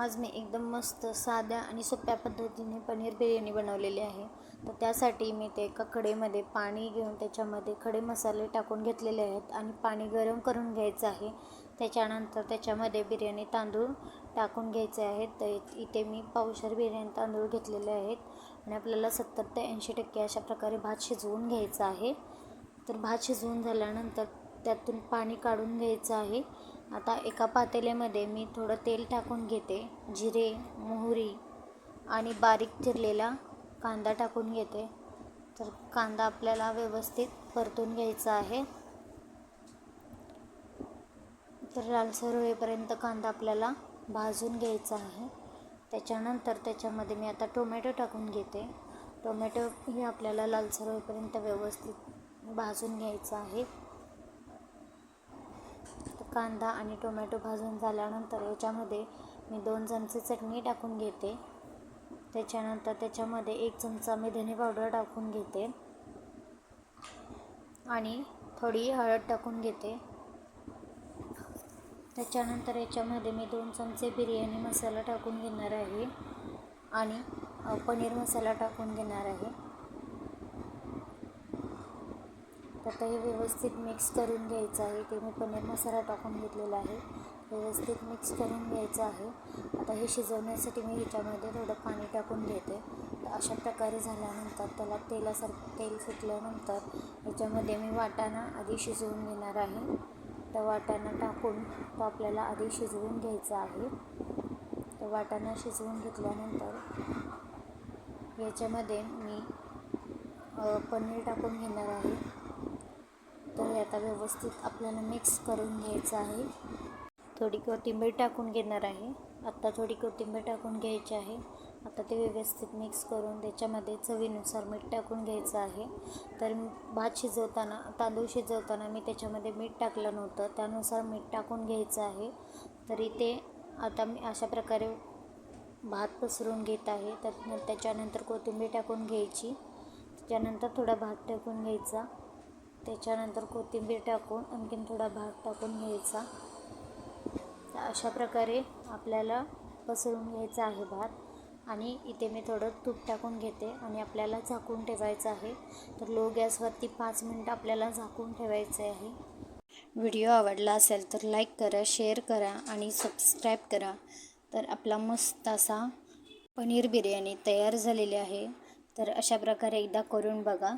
आज मी एकदम मस्त साध्या आणि सोप्या पद्धतीने पनीर बिर्याणी बनवलेली आहे. तर त्यासाठी मी ते एका कडेमध्ये पाणी घेऊन त्याच्यामध्ये खडे मसाले टाकून घेतलेले आहेत आणि पाणी गरम करून घ्यायचं आहे. त्याच्यानंतर त्याच्यामध्ये बिर्याणी तांदूळ टाकून घ्यायचे आहेत. तर इथे मी पावशर बिर्याणी तांदूळ घेतलेले आहेत आणि आपल्याला सत्तर ते ऐंशी टक्के अशा प्रकारे भात शिजवून घ्यायचा आहे. तर भात शिजवून झाल्यानंतर त्यातून पाणी काढून घ्यायचं आहे. आता एका पातेल्यामध्ये मी थोडं तेल टाकून घेते जिरे मोहरी आणि बारीक चिरलेला कांदा टाकून घेते. तर कांदा आपल्याला व्यवस्थित परतून घ्यायचा आहे. तर लालसर होईपर्यंत कांदा आपल्याला भाजून घ्यायचा आहे. त्याच्यानंतर त्याच्यामध्ये मी आता टोमॅटो टाकून घेते. टोमॅटो हे आपल्याला लालसर होईपर्यंत व्यवस्थित भाजून घ्यायचं आहे. कांदा आणि टोमॅटो भाजून झाल्यानंतर याच्यामध्ये मी दोन चमचे चटणी टाकून घेते. त्याच्यानंतर त्याच्यामध्ये एक चमचा मी धने पावडर टाकून घेते. आणि थोडी हळद टाकून घेते. त्याच्यानंतर याच्यामध्ये मी दोन चमचे बिर्याणी मसाला टाकून घेणार आहे. आणि पनीर मसाला टाकून घेणार आहे. आता हे व्यवस्थित मिक्स करून घ्यायचं आहे. ते मी पनीर मसाला टाकून घेतलेला आहे. व्यवस्थित मिक्स करून घ्यायचं आहे. आता हे शिजवण्यासाठी मी ह्याच्यामध्ये थोडं पाणी टाकून घेते. अशा प्रकारे झाल्यानंतर त्याला तेलासारखं तेल सुटल्यानंतर ह्याच्यामध्ये मी वाटाणा आधी शिजवून घेणार आहे. तर वाटाणा टाकून तो आपल्याला आधी शिजवून घ्यायचा आहे. तर वाटाणा शिजवून घेतल्यानंतर याच्यामध्ये मी पनीर टाकून घेणार आहे. हे आता व्यवस्थित आपल्याला मिक्स करून घ्यायचं आहे. थोडी कोथिंबीर टाकून घेणार आहे. आत्ता थोडी कोथिंबीर टाकून घ्यायची आहे. आता ते व्यवस्थित मिक्स करून त्याच्यामध्ये चवीनुसार मीठ टाकून घ्यायचं आहे. तर भात शिजवताना तांदूळ शिजवताना मी त्याच्यामध्ये मीठ टाकलं नव्हतं. त्यानुसार मीठ टाकून घ्यायचं आहे. तरी ते आता मी अशा प्रकारे भात पसरून घेत आहे. तर त्याच्यानंतर कोथिंबीर टाकून घ्यायची. त्याच्यानंतर थोडा भात टाकून घ्यायचा. त्याच्यानंतर कोथिंबीर टाकून आणखीन थोडा भात टाकून घ्यायचा. तर अशा प्रकारे आपल्याला पसरून घ्यायचा आहे भात. आणि इथे मी थोडं तूप टाकून घेते आणि आपल्याला झाकून ठेवायचं आहे. तर लो गॅसवरती पाच मिनटं आपल्याला झाकून ठेवायचं आहे. व्हिडिओ आवडला असेल तर लाईक करा शेअर करा आणि सबस्क्राईब करा. तर आपला मस्त असा पनीर बिर्याणी तयार झालेली आहे. तर अशा प्रकारे एकदा करून बघा.